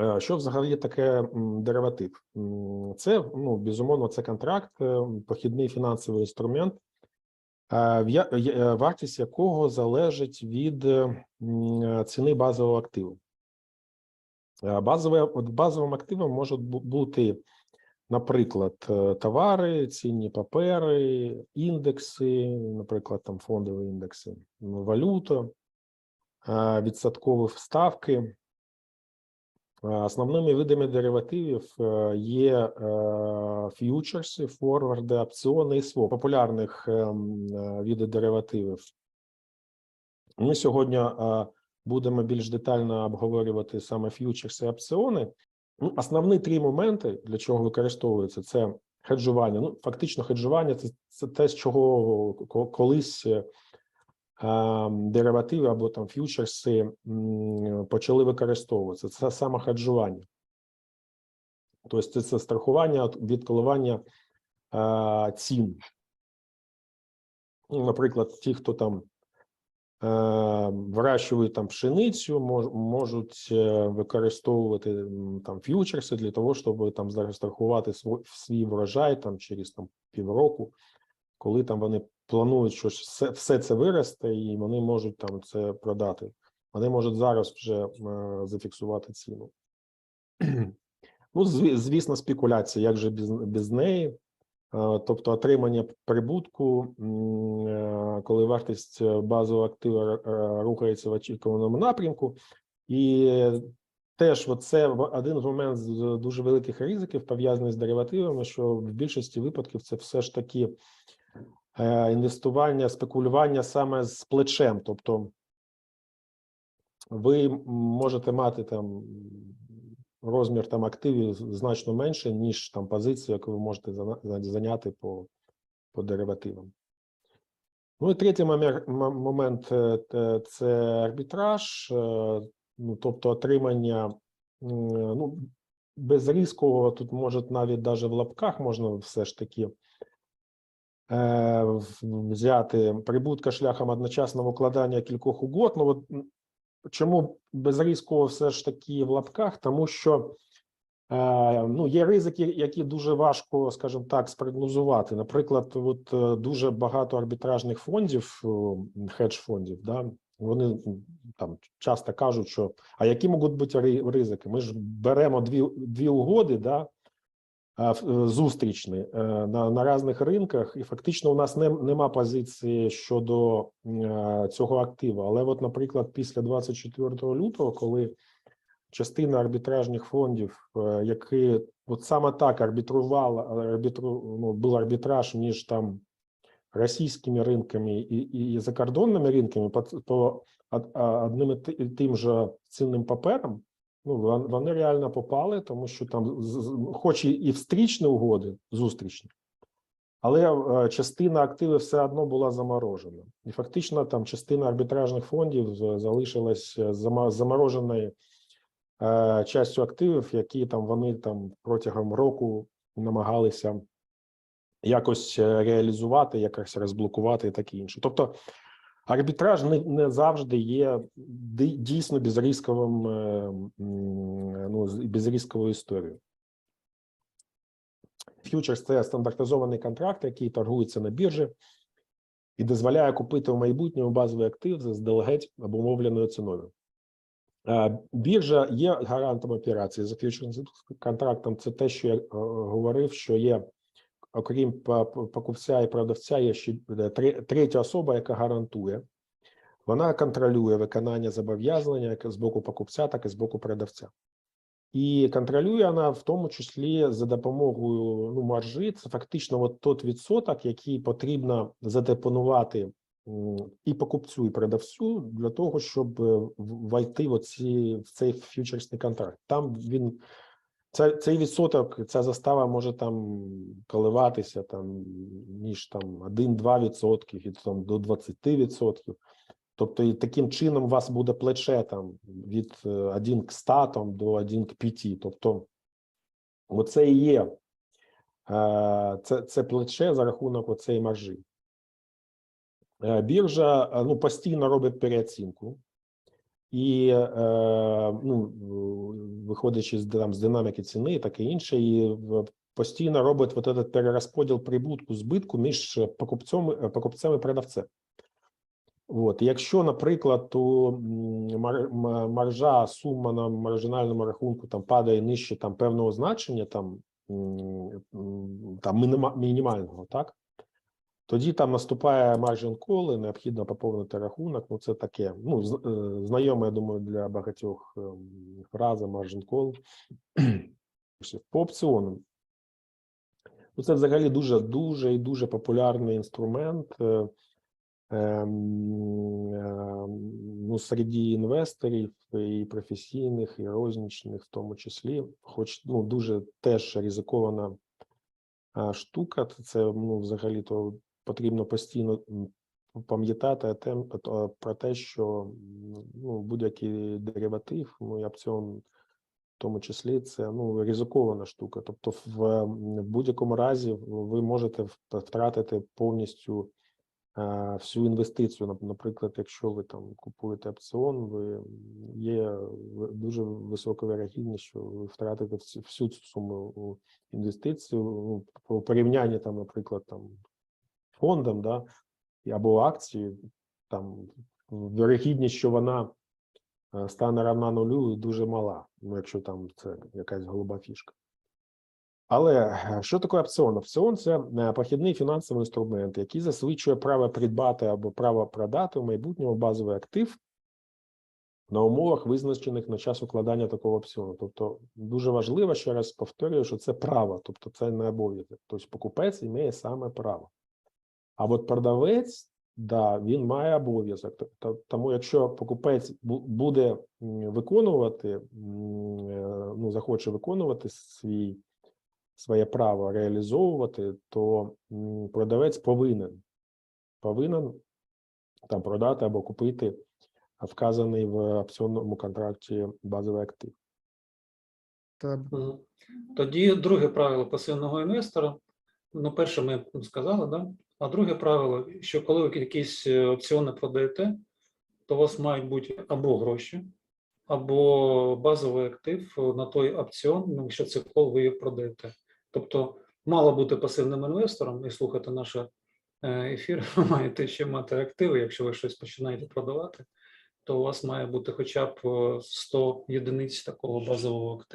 Е, Що взагалі таке дериватив? Це ну безумовно, це контракт, е, похідний фінансовий інструмент, е, вартість якого залежить від ціни базового активу. Базове, базовим активом можуть бути, наприклад, товари, цінні папери, індекси, наприклад, там фондові індекси, валюта, відсоткові ставки. Е, Основними видами деривативів е, є е, ф'ючерси, форварди, опціони і своп. Популярних ем, види деривативів. Ми сьогодні будемо більш детально обговорювати саме ф'ючерси і опціони. Ну, Основні три моменти, для чого використовується, це хеджування. Ну, фактично, хеджування це, це те, з чого ко- колись деривативи або там ф'ючерси почали використовуватися. Це саме хеджування. Тобто це, страхування від- коливання цін. Ну, Наприклад, ті, хто там вирощують там пшеницю, мож, можуть е, використовувати там ф'ючерси для того, щоб там застрахувати свій, свій врожай там через там півроку, коли там вони планують, що все, це виросте, і вони можуть там це продати. Вони можуть зараз вже е, зафіксувати ціну. Ну, звісно, спекуляція, як же без, без неї. Е, Тобто отримання прибутку, е, коли вартість базового актива рухається в очікуваному напрямку, і теж це один з момент з дуже великих ризиків пов'язаний з деривативами, що в більшості випадків це все ж таки інвестування, спекулювання саме з плечем. Тобто ви можете мати там розмір там активів значно менше, ніж там позицію, яку ви можете зайняти по, по деривативам. Ну і третій момент, е, це арбітраж, е, ну, тобто отримання ну, безрізкового, тут може навіть навіть в лапках можна все ж таки е, взяти прибутка шляхом одночасного укладання кількох угод. Ну, от чому безрізково все ж таки в лапках? Тому що е, ну, є ризики, які дуже важко, скажімо так, спрогнозувати. Наприклад, от е, дуже багато арбітражних фондів, хедж-фондів, да, вони там часто кажуть, що а які можуть бути ризики? Ми ж беремо дві, дві угоди, да, е, зустрічні е, на, на різних ринках, і фактично у нас не, нема позиції щодо е, цього активу. Але, от, наприклад, після 24 лютого, коли частина арбітражних фондів, е, які от саме так арбітрувала, арбітру, ну, був арбітраж між там російськими ринками і, і, закордонними ринками по, по одним і тим же цінним паперам, ну вони реально попали, тому що там, хоч і, встрічні угоди, зустрічні, але е, частина активів все одно була заморожена. І фактично там частина арбітражних фондів залишилась е, замороженою е, частю активів, які там вони там протягом року намагалися якось реалізувати, якось розблокувати і таке інше. Тобто арбітраж не, не завжди є дійсно безрізковим, е, ну, безрізковою історією. Фьючерс це стандартизований контракт, який торгується на біржі і дозволяє купити в майбутньому базовий актив за заздалегедь обумовленою ціною. Е, Біржа є гарантом операції за фьючерс контрактом. Це те, що я е, говорив, що є, окрім покупця і продавця, є ще е, третя особа, яка гарантує. Вона контролює виконання зобов'язання як з боку покупця, так і з боку продавця. І контролює вона в тому числі за допомогою ну, маржі. Це фактично от тот відсоток, який потрібно задепонувати і покупцю, і продавцю для того, щоб е, войти в, оці, в цей фьючерсний контракт. Там він це, цей відсоток, ця застава може там коливатися там між там 1-2 відсотки від там до 20 відсотків. Тобто, і таким чином у вас буде плече там від е, 1 к 100 там, до 1 к 5. Тобто, оце і є е, це, це плече за рахунок оцеї маржі. Е, Біржа е, ну, постійно робить переоцінку. І е, ну, виходячи з там з динаміки ціни і таке інше, і постійно робить вот этот перерозподіл прибутку збитку між покупцем, покупцем і продавцем. От, якщо, наприклад, то маржа, сума на маржинальному рахунку там падає нижче там певного значення, там, там мінімального, так? Тоді там наступає margin call, і необхідно поповнити рахунок. Ну, це таке. Ну, е, я думаю, для багатьох ем, фраза margin call. По опціонам. Ну, це взагалі дуже дуже і дуже популярний інструмент. е, ем, ем, ну, серед інвесторів і професійних, і рознічних, в тому числі, хоч ну, дуже теж ризикована штука. Це ну, взагалі то потрібно постійно пам'ятати про те, що ну, будь-який дериватив, ну і опціон в тому числі це ну ризикована штука. Тобто, в, в будь-якому разі ви можете втратити повністю е, всю інвестицію. Нап- Наприклад, якщо ви там купуєте опціон, ви є дуже висока вирогідність, що ви втратите всю, цю суму у інвестицію. По порівнянні там, наприклад, там фондом, да, або акції, там вирогідність, що вона е, стане равна нулю, дуже мала. Ну, якщо там це якась голуба фішка. Але е, що таке опціон? Опціон це е, похідний фінансовий інструмент, який засвідчує право придбати або право продати в майбутньому базовий актив на умовах, визначених на час укладання такого опціону. Тобто, дуже важливо, ще раз повторюю, що це право, тобто це не обов'язок. Тобто покупець має саме право. А от продавець, да, він має обов'язок. Тому, якщо покупець буде виконувати, е, ну, захоче виконувати свій своє право реалізовувати, то продавець повинен повинен там продати або купити вказаний в опціонному контракті базовий актив. Та Мгм. Тоді друге правило пасивного інвестора. Ну, перше, ми сказали, да? А друге правило, що коли ви якісь е, опціони продаєте, то у вас мають бути або гроші, або базовий актив на той опціон, ну, якщо це кол ви продаєте. Тобто, мало бути пасивним інвестором і слухати наш е, ефір, ви маєте ще мати активи, якщо ви щось починаєте продавати, то у вас має бути хоча б е, 100 єдиниць такого базового активу.